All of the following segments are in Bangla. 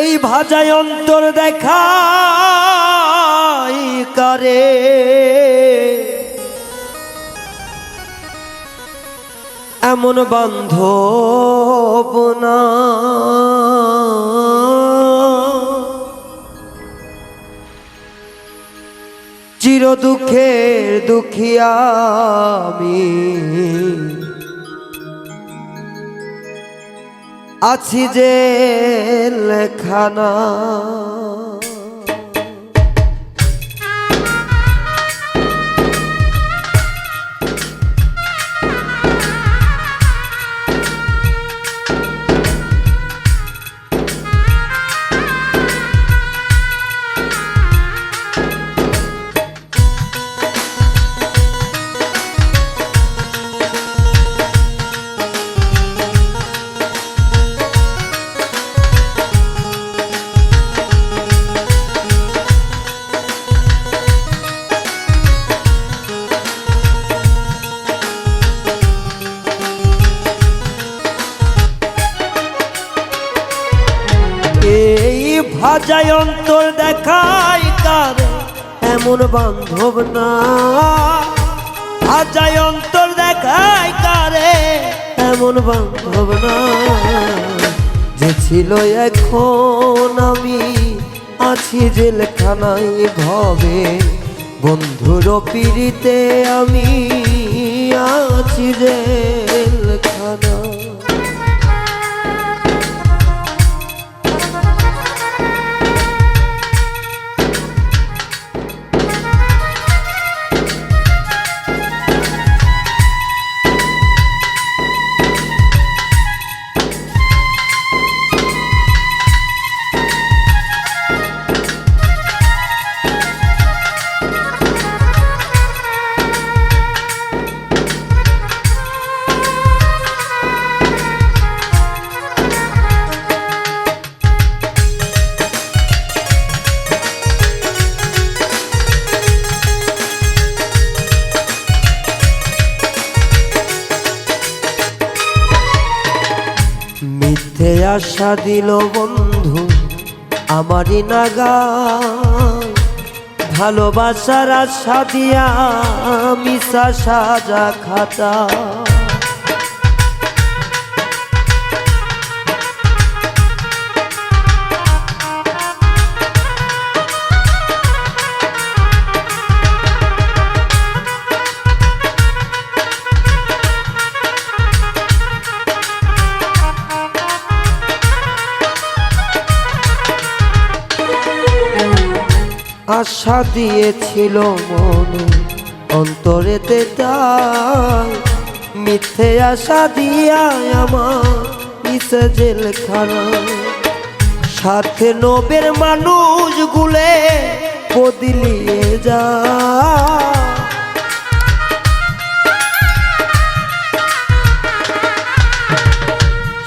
এই ভাজায় অন্তর দেখাই করে? এমন বান্ধব না। চির দুঃখের দুঃখিয়ামি আছি যে লেখানা ভাজায় অন্তর দেখাই কার এমন বান্ধব না। ভাজায় অন্তর দেখাই কারে এমন বান্ধব না। যে ছিল এখন আমি আছি জেলখানায় ভবে, বন্ধুর পিড়িতে আমি আছি জেলখানা আশা দিল বন্ধু আমারই নাগা। ভালোবাসার আশা দিয়া মিশা সাজা খাতা। আশা দিয়েছিল মনে। অন্তরেতে তাই মিথ্যে আশা দিয়া আমার ইসে জেলখানা। সাথে নবের মানুষ গুলে বদলিয়ে যা।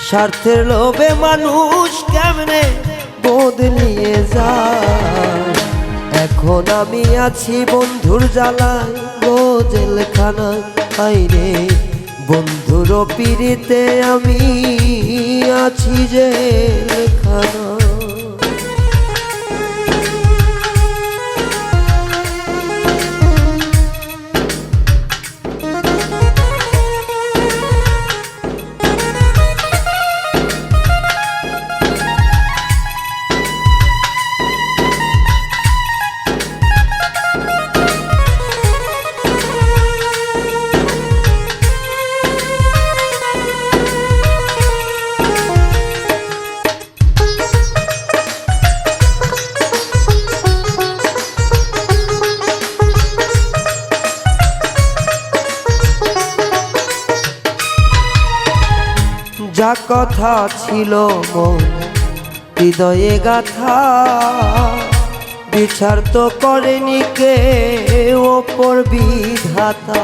স্বার্থের লোভে মানুষ কেমনে বদলিয়ে যায়? এখন আমি আছি বন্ধুর জ্বালায় গো জেলখানায় আইরে বন্ধুর পিড়িতে আমি আছি জেলখানা। যা কথা ছিল হৃদয়ে গাথা। বিচার তো করেনি কে, ওপর বিধাতা।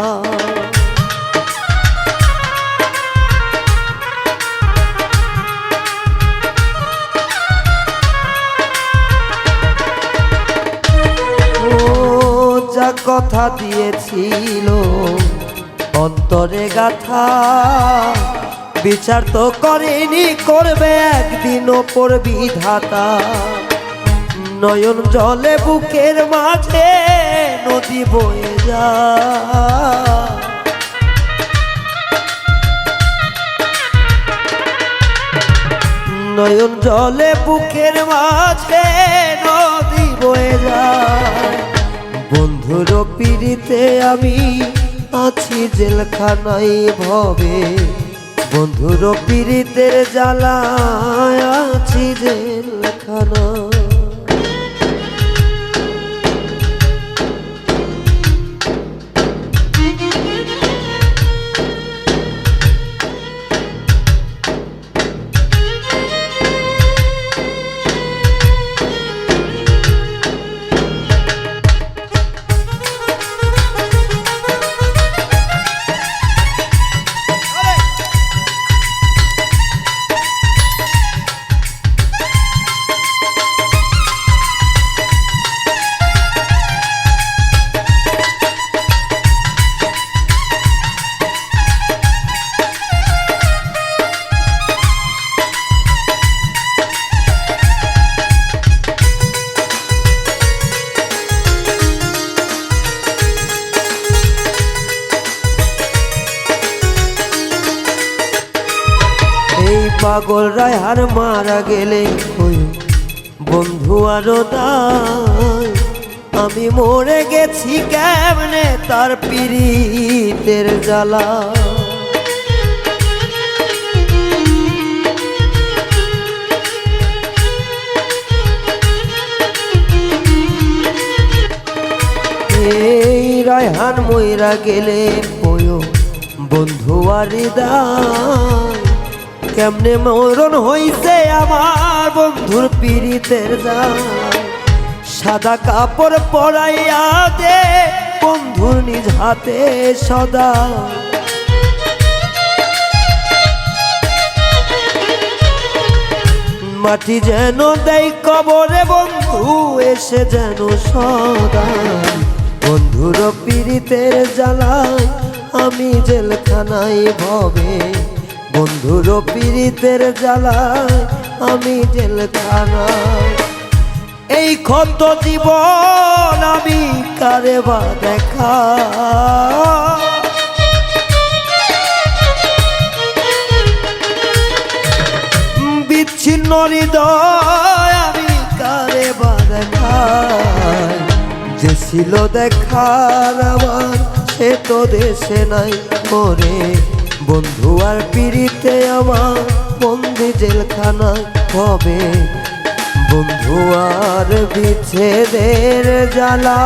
যা কথা দিয়েছিল, অন্তরে গাথা। বিচার তো করেনি, করবে একদিন ওপর বিধাতা। নয়ন জলে বুকের মাঝে নদী বয়ে যা নয়ন জলে বুকের মাঝে নদী বয়ে যায়। বন্ধুর পিড়িতে আমি আছি জেলখানাই ভবে। বন্ধুর পীড়িতের জ্বালা আছি জেলখানা পাগল রায়হার মারা গেলে বন্ধু আরও আমি মরে গেছি কেমনে তার পিরিতের জ্বালা? এই রায়হান মইরা গেলে বন্ধু আরি দায়। কেমনে মরণ হইছে আমার বন্ধুর পীড়িতের যায় সাদা কাপড় পরাইয়া দে বন্ধুর নিজ হাতে সদা। মাটি যেন দেয় কবরে বন্ধু, এসে যেন সদা। বন্ধুর পীড়িতের জ্বালায় আমি জেলখানায় ভবে। বন্ধুর পীড়িতের জ্বালায় আমি জেলখানায় এই ক্ষত জীবন আমি কারে বা দেখা? বিচ্ছিন্ন হৃদয় আমি কারে বা দেখা? যে ছিল দেখার আমার, সে তো দেশে নাই করে বন্ধু আর পিড়িতে আমার বন্দি জেলখানা হবে। বন্ধু আর বিচ্ছেদের জ্বালা।